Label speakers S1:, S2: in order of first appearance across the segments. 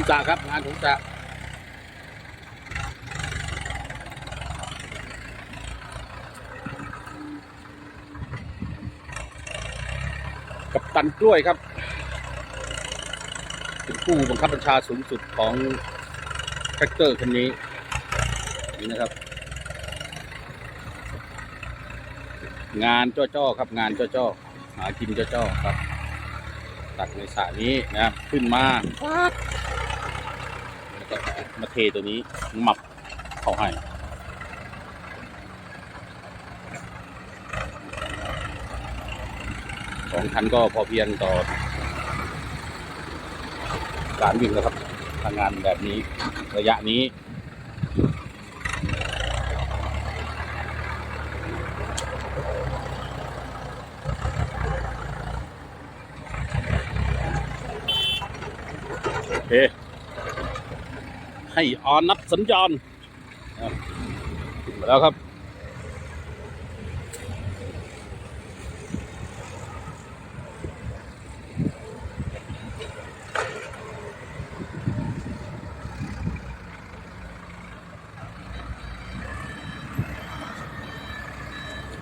S1: มสระครับ งานผมสระกับตันกล้วยครับ เป็นผู้บังคับบัญชาสูงสุดของแท็กเตอร์คันนี้ นี่นะครับ งานจ้อๆครับ งานจ้อๆหากินจ้อๆครับ ตักในสระนี้นะครับขึ้นมาปั๊บแล้วก็ มาเทตัวนี้หมับเข้าให้สองคันก็พอเพียงต่อ การวิ่งแล้วครับทำงานแบบนี้ระยะนี้ ให้ออนนับสัญญาณอะขึ้นมาแล้วครับ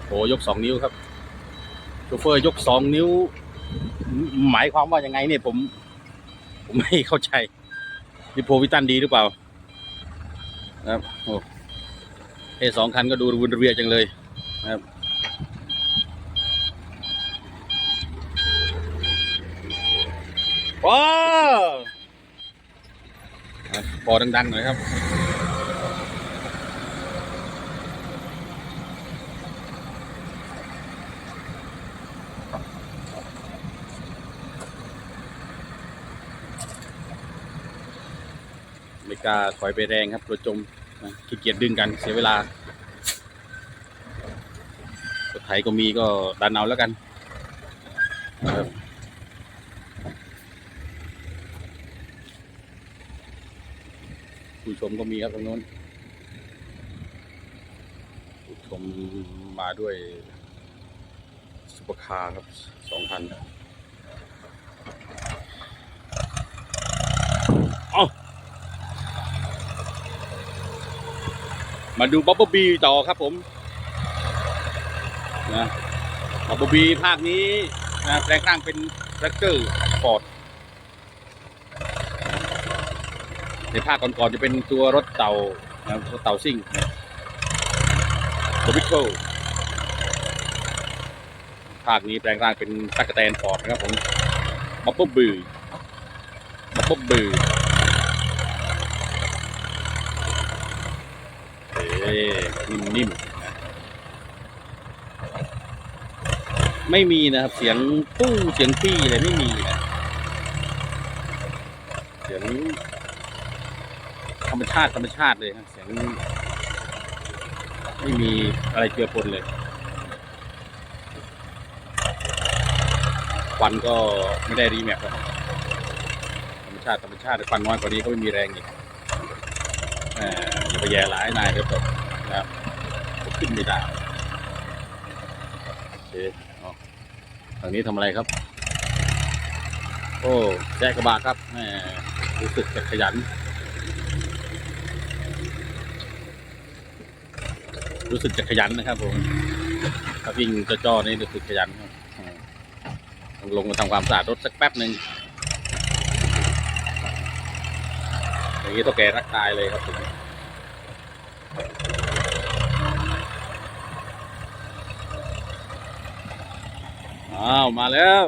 S1: โอ้ยกสองนิ้วครับโชเฟอร์ยกสองนิ้ว หมายความว่ายังไงเนี่ยผม ผมไม่เข้าใจนี่โพวิตันดีหรือเปล่า ครับโอ้เอสองคันก็ดูรุนเรียจังเลยนะครับว้าวอะพอดังๆหน่อยครับไม่กล้าถอยไปแรงครับรถจม ขี้เกียจดึงกันเสียเวลารถไถก็มีก็ดันเอาแล้วกันนะครับผู้ชมก็มีครับตรงนู้นผู้ชมมาด้วยซุปเปอร์คาร์ครับสองคันเอ้า มาดูบับเบิลบีต่อครับผมนะบับเบิลบีภาคนี้นะแปลงร่างเป็นแทรคเตอร์ฟอร์ดในภาคก่อนๆจะเป็นตัวรถเต่านะรถเต่าซิ่งโดบิโคภาคนี้แปลงร่างเป็นตั๊กแตนฟอร์ดนะครับผมบับเบิลบีบับเบิลบี เอ๊ นิ่มๆไม่มีนะครับ เสียงตู้เสียงปี้อะไรไม่มีนะเสียงธรรมชาติธรรมชาติเลยครับเสียงไม่มีอะไรเจือปนเลยควันก็ไม่ได้รีแมปนะครับธรรมชาติธรรมชาติแต่ควันน้อยกว่านี้ก็ไม่มีแรงอีก อ่ออย่าไปแย่หลายนายเดี๋ยวตกนะครับขึ้นไม่ได้โอเคเอทางนี้ทำอะไรครับ โอ้แจกกระบะครับแหมรู้สึกจะขยัน รู้สึกจะขยันนะครับผมถ้าวิ่งจะจอๆนี่รู้สึกขยันครับลงมาทำความสะอาดรถสักแป๊บหนึ่ง อย่างนี้ต้องแกรักตายเลยครับผมอ้าวมาแล้ว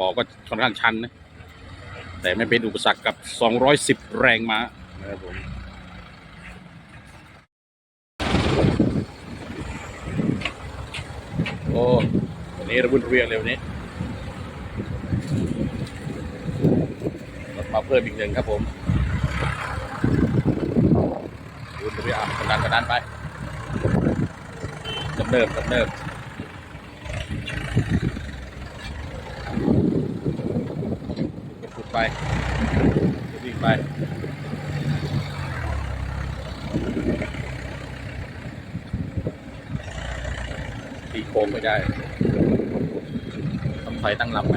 S1: บอกว่าค่อนข้างชันนะ แต่ไม่เป็นอุปสรรคกับ 210 แรงม้านะครับผมโอ้วันนี้ระบุนเรียงเร็วนี้รถ มาเพิ่มอีกหนึ่งครับผมระบุนเรียงอะกระดานกระดานไปกำเนิบกำเนิบก็ขุดไปก็วิ่งไปตีโค้งไม่ได้ต้องไฟตั้งลำไป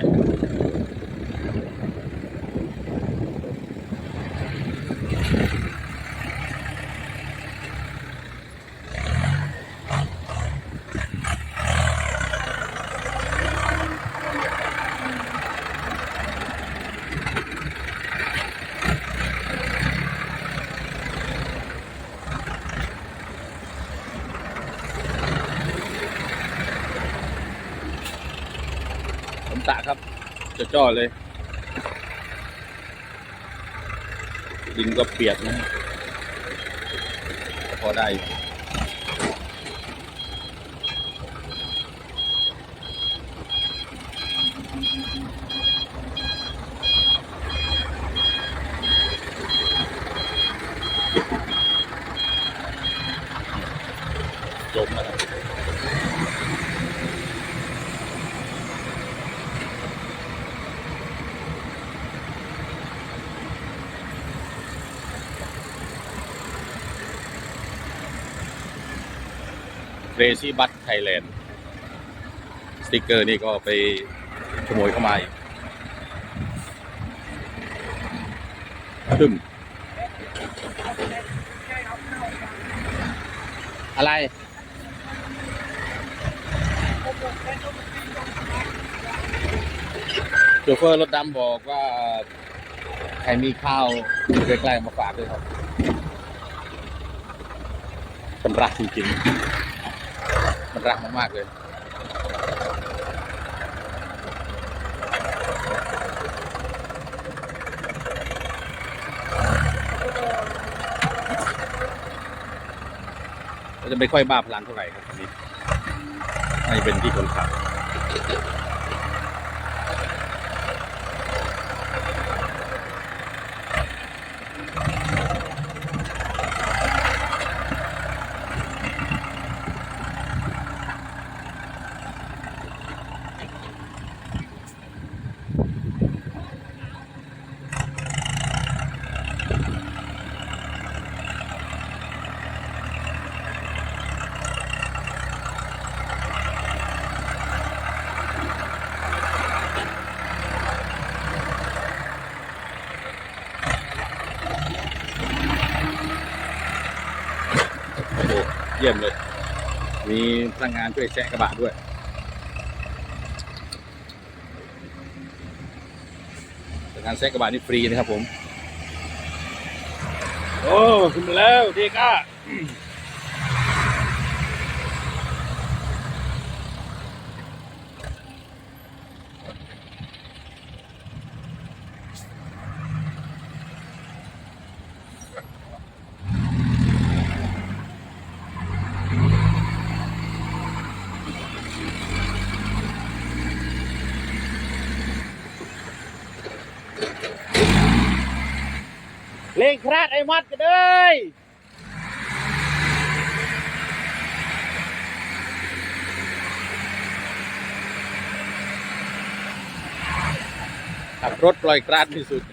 S1: มตะครับ จอดเลย ดินก็เปียกนะ พอได้ เ r ซี่บัตไทยแลนด์สติกเกอร์นี่ก็ไปขโมยเข้ามาอีกตึมอะไร โชเฟอร์รถดำบอกว่า ใครมีข้าวอยู่ใกล้ๆมาฝากด้วยครับมันรักจริงๆ มันรักมากเลยก็จะไม่ค่อยบ้าพลังเท่าไหร่ครับอันนี้น่าจะเป็นที่คนขับ เยี่ยมเลย มีพนักงานช่วยแชะกระบะด้วยพนักงานแซะกระบะนี่ฟรีนะครับผม โอ้ ขึ้นมาแล้วเด็กอะ เล่งคราดไอ้มัดกันเลยขับรถปล่อยกราดที่สุด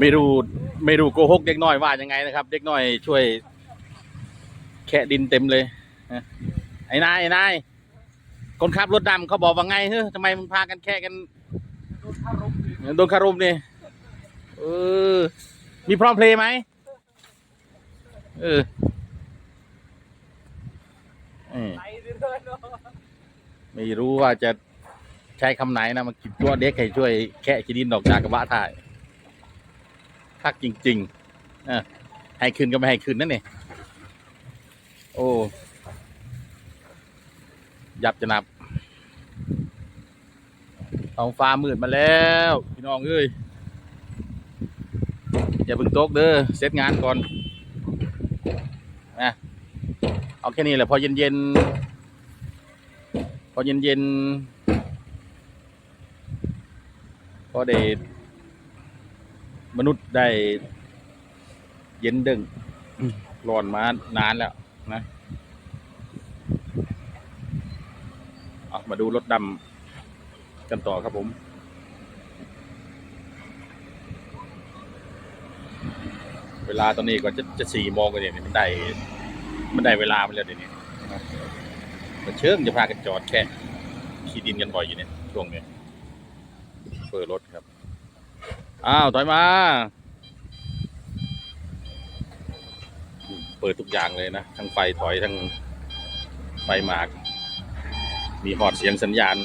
S1: ไม่รู้ไม่รู้โกหกเด็กน้อยว่ายังไงนะครับ เด็กน้อยช่วย แคะดินเต็มเลยนะไอ้นายไอ้นายคนขับรถดำเขาบอกว่าไงเฮ้ยทำไมมึงพากันแค่กันโดนคารมนี่เออ มีพร้อมเพลย์ไหมเออไม่รู้ว่าจะใช้คำไหนนะมากินตัวเด็กให้ช่วยแค่ขีดินออกจากกระบะถ่าย คักจริงๆเออให้คืนก็ไม่ให้คืนนั่นนี่โอ้ยับจะนับท้องฟ้ามืดมาแล้ว พี่น้องเอ้ยอย่าเพิ่งตกเด้อเสร็จงานก่อนนะเอาแค่นี้แหละพอเย็นเย็นๆพอเย็นเย็นๆพอได้ มนุษย์ได้เย็นดึงร้อนมานานแล้วนะเอามาดูรถดำกันต่อครับผม เวลาตอนนี้ก็จะจะสี่โมงกันเนี่ยมันได้ มันได้เวลามันแล้วเดี๋ยวนี้นะแต่เชิงจะพากันจอดแค่ ขี่ดินกันบ่อยอยู่เนี่ยช่วงนี้เปิดรถครับ อ้าวถอยมา เปิดทุกอย่างเลยนะ ทั้งไฟถอยทั้งไฟหมาก มีหอดเสียงสัญญาณ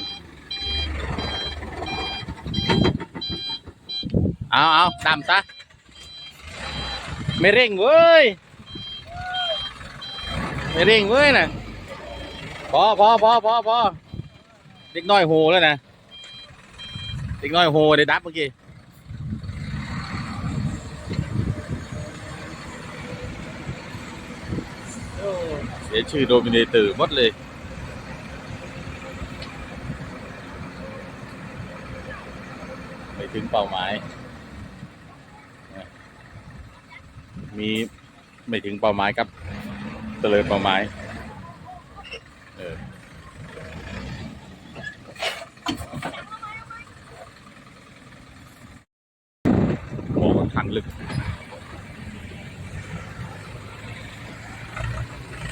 S1: เอาเอาดำซะ ไม่เร่งเว้ย ไม่เร่งเว้ยนะพอพอพอพอพอเด็กน้อยโหแล้วนะ เด็กน้อยโหได้ดับเมื่อกี้ เสียชื่อโดมิเนเตอร์หมดเลยไม่ถึงเป้าหมาย มีไม่ถึงเป้าหมายครับเตลิดเป้าหมายเออโอ้ทางลึก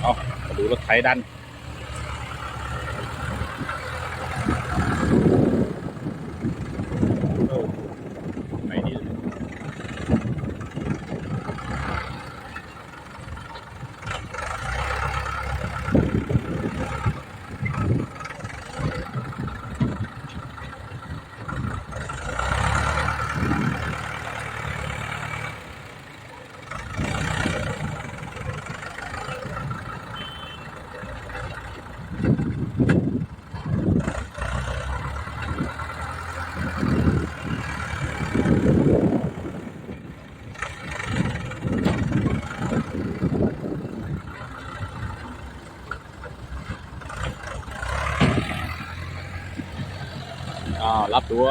S1: เอา ดูรถไถดัน รับตัว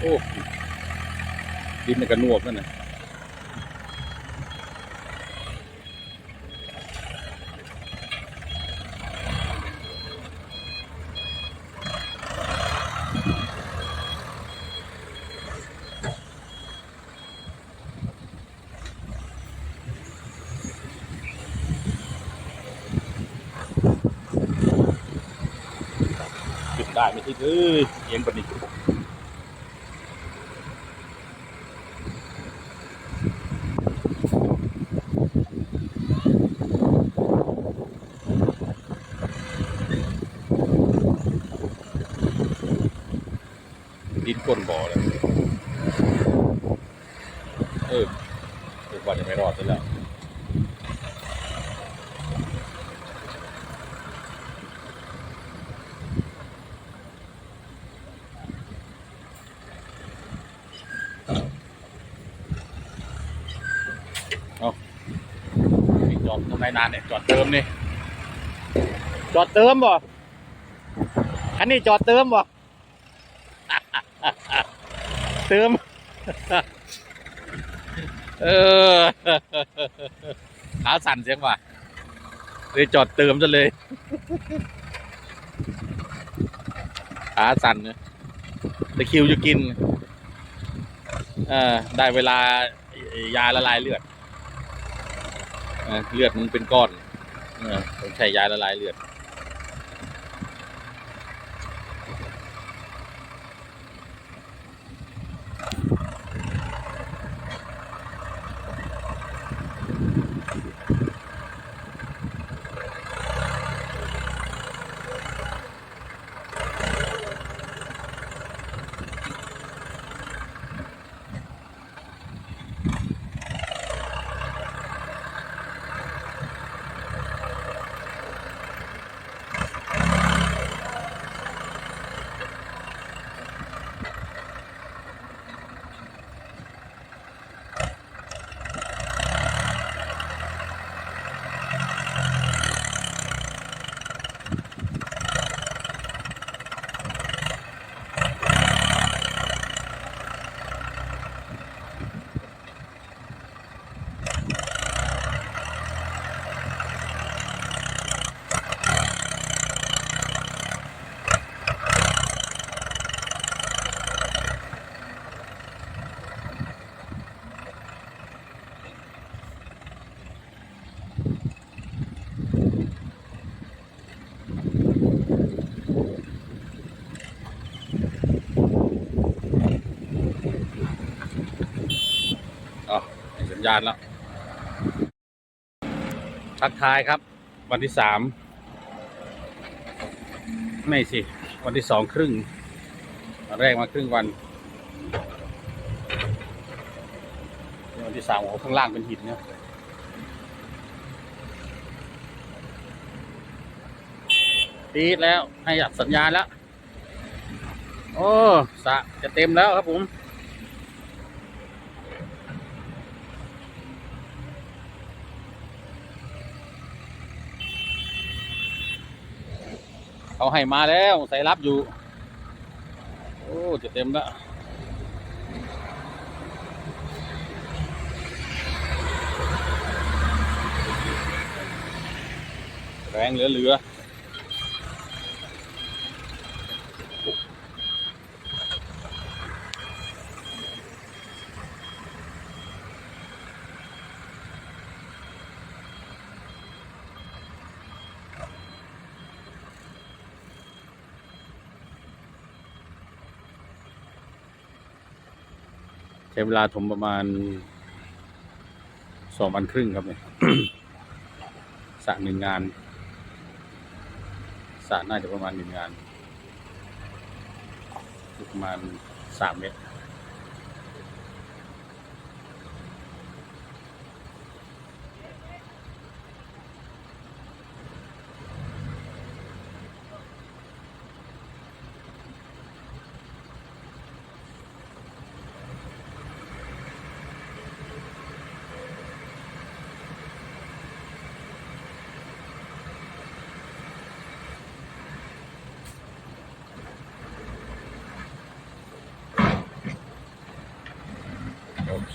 S1: โอ้ดินมันกระนวบนั่นนะ ได้ไม่ทิดเอ้ยเยงกว่านี้ดินก้นบ่อเลยเออทุกวันยังไม่รอดซะแล้ว นี่จอดตรงไหนนานเนี่ยจอดเติมนี่จอดเติมบ่อันนี้จอดเติมบ่เติม เออขาสั่นเสียงว่ะเลยจอดเติมซะเลยขาสั่นเนี่ยตะคริวจะกิน เออได้เวลายาละลายเลือด เลือดมันเป็นก้อนต้องใช้ยาละลายเลือด อ ญาณแล้ว ทักทายครับ วันที่สามไม่สิ วันที่สองครึ่งวันแรกมาครึ่งวันวันที่สามโอ้ข้างล่างเป็นหินเนี่ยตีดแล้วให้อัดสัญญาณแล้ว โอ้สะจะเต็มแล้วครับผม เขาให้มาแล้วใส่รับอยู่ โอ้จะเต็มแล้วแรงเหลือเหลือ ใช้เวลาถมประมาณสองวันครึ่งครับเนี่ยสระหนึ่งงานสระน่าจะประมาณหนึ่งงาน ประมาณสามเมตร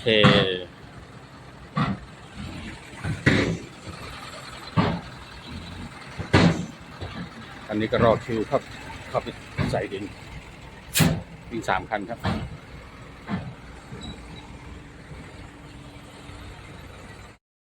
S1: เค อันนี้ก็รอคิวครับเข้าไปใส่ดินวิ่งสามคันครับ